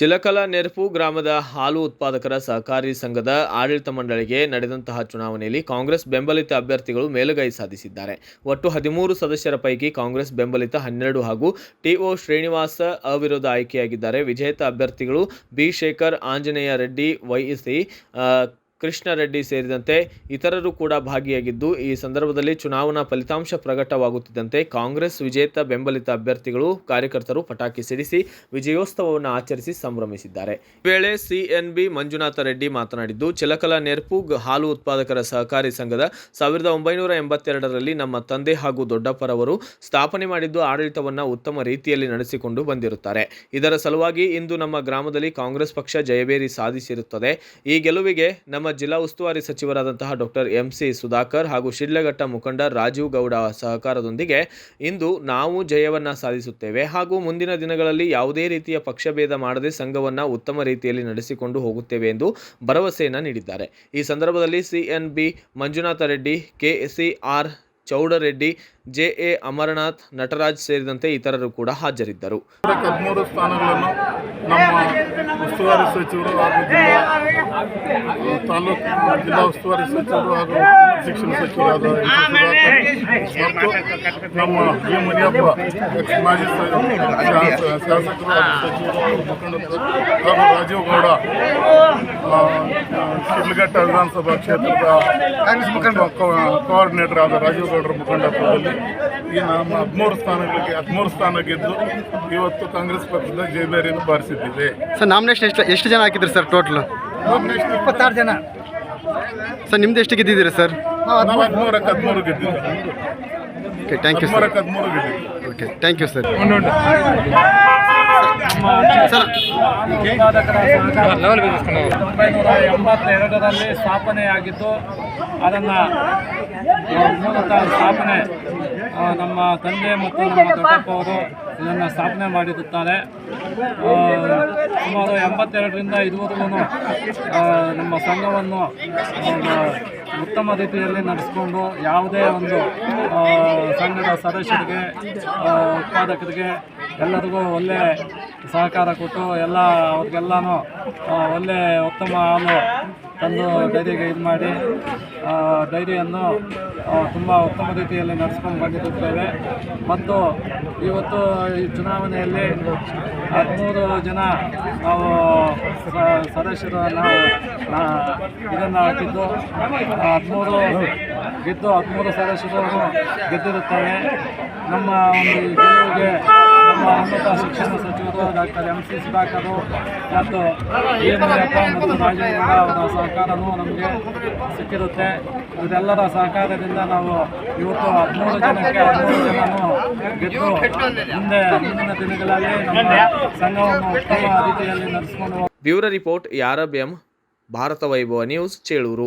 ಚಿಲಕಲ ನೆರಪು ಗ್ರಾಮದ ಹಾಲು ಉತ್ಪಾದಕರ ಸಹಕಾರಿ ಸಂಘದ ಆಡಳಿತ ಮಂಡಳಿಗೆ ನಡೆದಂತಹ ಚುನಾವಣೆಯಲ್ಲಿ ಕಾಂಗ್ರೆಸ್ ಬೆಂಬಲಿತ ಅಭ್ಯರ್ಥಿಗಳು ಮೇಲುಗೈ ಸಾಧಿಸಿದ್ದಾರೆ. ಒಟ್ಟು ಹದಿಮೂರು ಸದಸ್ಯರ ಪೈಕಿ ಕಾಂಗ್ರೆಸ್ ಬೆಂಬಲಿತ ಹನ್ನೆರಡು ಹಾಗೂ ಟಿಒ ಶ್ರೀನಿವಾಸ ಅವಿರೋಧ ಆಯ್ಕೆಯಾಗಿದ್ದಾರೆ. ವಿಜೇತ ಅಭ್ಯರ್ಥಿಗಳು ಬಿ. ಶೇಖರ್, ಆಂಜನೇಯ ರೆಡ್ಡಿ ವೈಎಸಿ ಕೃಷ್ಣ ರೆಡ್ಡಿ ಸೇರಿದಂತೆ ಇತರರು ಕೂಡ ಭಾಗಿಯಾಗಿದ್ದು, ಈ ಸಂದರ್ಭದಲ್ಲಿ ಚುನಾವಣಾ ಫಲಿತಾಂಶ ಪ್ರಕಟವಾಗುತ್ತಿದ್ದಂತೆ ಕಾಂಗ್ರೆಸ್ ವಿಜೇತ ಬೆಂಬಲಿತ ಅಭ್ಯರ್ಥಿಗಳು, ಕಾರ್ಯಕರ್ತರು ಪಟಾಕಿ ಸಿಡಿಸಿ ವಿಜಯೋತ್ಸವವನ್ನು ಆಚರಿಸಿ ಸಂಭ್ರಮಿಸಿದ್ದಾರೆ. ಈ ವೇಳೆ ಸಿಎನ್ಬಿ ಮಂಜುನಾಥ ರೆಡ್ಡಿ ಮಾತನಾಡಿದ್ದು, ಚಿಲಕಲ ನೆರ್ಪು ಹಾಲು ಉತ್ಪಾದಕರ ಸಹಕಾರಿ ಸಂಘದ ಸಾವಿರದ ಒಂಬೈನೂರ ಎಂಬತ್ತೆರಡರಲ್ಲಿ ನಮ್ಮ ತಂದೆ ಹಾಗೂ ದೊಡ್ಡಪ್ಪರವರು ಸ್ಥಾಪನೆ ಮಾಡಿದ್ದು ಆಡಳಿತವನ್ನು ಉತ್ತಮ ರೀತಿಯಲ್ಲಿ ನಡೆಸಿಕೊಂಡು ಬಂದಿರುತ್ತಾರೆ. ಇದರ ಸಲುವಾಗಿ ಇಂದು ನಮ್ಮ ಗ್ರಾಮದಲ್ಲಿ ಕಾಂಗ್ರೆಸ್ ಪಕ್ಷ ಜಯಬೇರಿ ಸಾಧಿಸಿರುತ್ತದೆ. ಈ ಗೆಲುವಿಗೆ ನಮ್ಮ ಜಿಲ್ಲಾ ಉಸ್ತುವಾರಿ ಸಚಿವರಾದಂತಹ ಡಾಕ್ಟರ್ ಎಂ ಸಿ ಸುಧಾಕರ್ ಹಾಗೂ ಶಿಡ್ಲಘಟ್ಟ ಮುಖಂಡ ರಾಜೀವ್ ಗೌಡ ಸಹಕಾರದೊಂದಿಗೆ ಇಂದು ನಾವು ಜಯವನ್ನ ಸಾಧಿಸುತ್ತೇವೆ ಹಾಗೂ ಮುಂದಿನ ದಿನಗಳಲ್ಲಿ ಯಾವುದೇ ರೀತಿಯ ಪಕ್ಷಭೇದ ಮಾಡದೆ ಸಂಘವನ್ನು ಉತ್ತಮ ರೀತಿಯಲ್ಲಿ ನಡೆಸಿಕೊಂಡು ಹೋಗುತ್ತೇವೆ ಎಂದು ಭರವಸೆಯನ್ನು ನೀಡಿದ್ದಾರೆ. ಈ ಸಂದರ್ಭದಲ್ಲಿ CNB Manjunatha Reddy KCR Chowdareddy JA Amarnath, Nataraj ಸೇರಿದಂತೆ ಇತರರು ಕೂಡ ಹಾಜರಿದ್ದರು. ಹದಿಮೂರು ಸ್ಥಾನಗಳನ್ನು ನಮ್ಮ ಉಸ್ತುವಾರಿ ಸಚಿವರು ತಾಲೂಕು ಜಿಲ್ಲಾ ಉಸ್ತುವಾರಿ ಸಚಿವರು ಹಾಗೂ ಶಿಕ್ಷಣ ಸಚಿವರಾದ ಮತ್ತು ನಮ್ಮ ಬಿ ಮುನಿಯಪ್ಪ ಮಾಜಿ ಶಾಸಕರು ಹಾಗೂ ಸಚಿವರು ಮುಖಂಡರು ಹಾಗೂ ರಾಜೀವ್ ಗೌಡ ಶಿಡ್ಲಘಟ್ಟ ವಿಧಾನಸಭಾ ಕ್ಷೇತ್ರದ ಕೋಆರ್ಡಿನೇಟರ್ ಆದ ರಾಜೀವ್ ಗೌಡರ ಮುಖಂಡತ್ವದಲ್ಲಿ ಈ ನಮ್ಮ ಹದಿಮೂರು ಸ್ಥಾನಗಳಿಗೆ ಹದಿಮೂರು ಸ್ಥಾನ ಗೆದ್ದು ಇವತ್ತು ಕಾಂಗ್ರೆಸ್ ಪಕ್ಷದ ಜಯಬೇರಿಯನ್ನು ಬಾರಿಸಿದ್ದೇವೆ. ಸರ್ ನಾಮಿನೇಷನ್ ಎಷ್ಟು ಎಷ್ಟು ಜನ ಹಾಕಿದ್ರಿ ಸರ್ ಟೋಟಲ್? ಇಪ್ಪತ್ತಾರು ಜನ. ಸರ್ ನಿಮ್ದು ಎಷ್ಟು ಗೆದ್ದಿದ್ದೀರಾ ಸರ್? ನಾವು ಹದಿಮೂರಕ್ಕೆ ಹದಿಮೂರು ಗೆದ್ದಿದ್ದೇವೆ. ಓಕೆ ಥ್ಯಾಂಕ್ ಯು ಸರ್ ಹದಿಮೂರಕ್ಕೆ ಹದಿಮೂರು ಗೆದ್ದಿದ್ದೇವೆ. Okay thank you sir sir ಒಂಬೈನೂರ ಎಂಬತ್ತೆರಡರಲ್ಲಿ ಸ್ಥಾಪನೆಯಾಗಿದ್ದು ಅದನ್ನು ಮೂಲತಃ ಸ್ಥಾಪನೆ ನಮ್ಮ ತಂದೆ ಮತ್ತು ನಮ್ಮ ದೊಡ್ಡಪ್ಪ ಅವರು ಇದನ್ನು ಸ್ಥಾಪನೆ ಮಾಡಿರುತ್ತಾರೆ. ಸುಮಾರು ಎಂಬತ್ತೆರಡರಿಂದ ಇದುವರೆಗೂ ನಮ್ಮ ಸಂಘವನ್ನು ಉತ್ತಮ ರೀತಿಯಲ್ಲಿ ನಡೆಸಿಕೊಂಡು ಯಾವುದೇ ಒಂದು ಸಂಘದ ಸದಸ್ಯರಿಗೆ ಉತ್ಪಾದಕರಿಗೆ ಎಲ್ಲರಿಗೂ ಒಳ್ಳೆ ಸಹಕಾರ ಕೊಟ್ಟು ಎಲ್ಲ, ಅವ್ರಿಗೆಲ್ಲನೂ ಒಳ್ಳೆ ಉತ್ತಮ ಹಾಲು ತಂದು ಡೈರಿಗೆ ಇದು ಮಾಡಿ ಡೈರಿಯನ್ನು ತುಂಬ ಉತ್ತಮ ರೀತಿಯಲ್ಲಿ ನಡೆಸ್ಕೊಂಡು ಬಂದಿರುತ್ತೇವೆ. ಮತ್ತು ಇವತ್ತು ಈ ಚುನಾವಣೆಯಲ್ಲಿ ಹದಿಮೂರು ಜನ ನಾವು ಸದಸ್ಯರು ನಾವು ಇದನ್ನು ಹಾಕಿದ್ದು. ಹದಿಮೂರು ಗೆದ್ದು ಹದಿಮೂರು ಸದಸ್ಯರು ಗೆದ್ದಿರುತ್ತೇವೆ. ನಮ್ಮ ಒಂದು ಗೆಲುವಿಗೆ ನಮ್ಮ ಉನ್ನತ ಶಿಕ್ಷಣ ಸಚಿವರು doctor M. C. Sudhakar A Muniyappa ಮತ್ತು ಅವರ ಸಹಕಾರವೂ ನಮಗೆ ಸಿಕ್ಕಿರುತ್ತೆ. ಇದೆಲ್ಲರ ಸಹಕಾರದಿಂದ ನಾವು ಇವತ್ತು ಹದಿಮೂರು ಜನಕ್ಕೆ ಹದಿಮೂರು ಜನನು ಗೆದ್ದು ಮುಂದೆ ಮುಂದಿನ ದಿನಗಳಲ್ಲಿ ನಮ್ಮ ಸಂಘವನ್ನು ಉತ್ತಮ ರೀತಿಯಲ್ಲಿ ನಡೆಸಿಕೊಂಡು bureau report ಯಾರಬ್ಎಂ Bharatha Vaibhava news, Chelur.